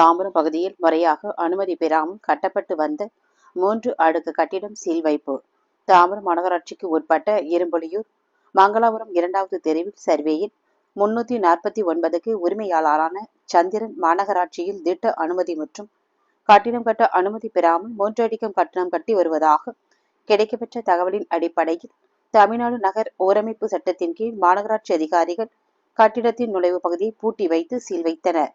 தாம்பரம் பகுதியில் முறையாக அனுமதி பெறாமல் கட்டப்பட்டு வந்த மூன்று அடுக்கு கட்டிடம் சீல் வைப்பு. தாம்பரம் மாநகராட்சிக்கு உட்பட்ட இரும்பொலியூர் மங்களாபுரம் இரண்டாவது தெருவில் சர்வேயில் முன்னூத்தி நாற்பத்தி ஒன்பதுக்கு உரிமையாளரான சந்திரன் மாநகராட்சியில் திட்ட அனுமதி மற்றும் கட்டிடம் கட்ட அனுமதி பெறாமல் மூன்றடிக்கும் கட்டணம் கட்டி வருவதாக கிடைக்கப்பெற்ற தகவலின் அடிப்படையில் தமிழ்நாடு நகர் ஓரமைப்பு சட்டத்தின் கீழ் மாநகராட்சி அதிகாரிகள் கட்டிடத்தின் நுழைவு பகுதியை பூட்டி வைத்து சீல் வைத்தனர்.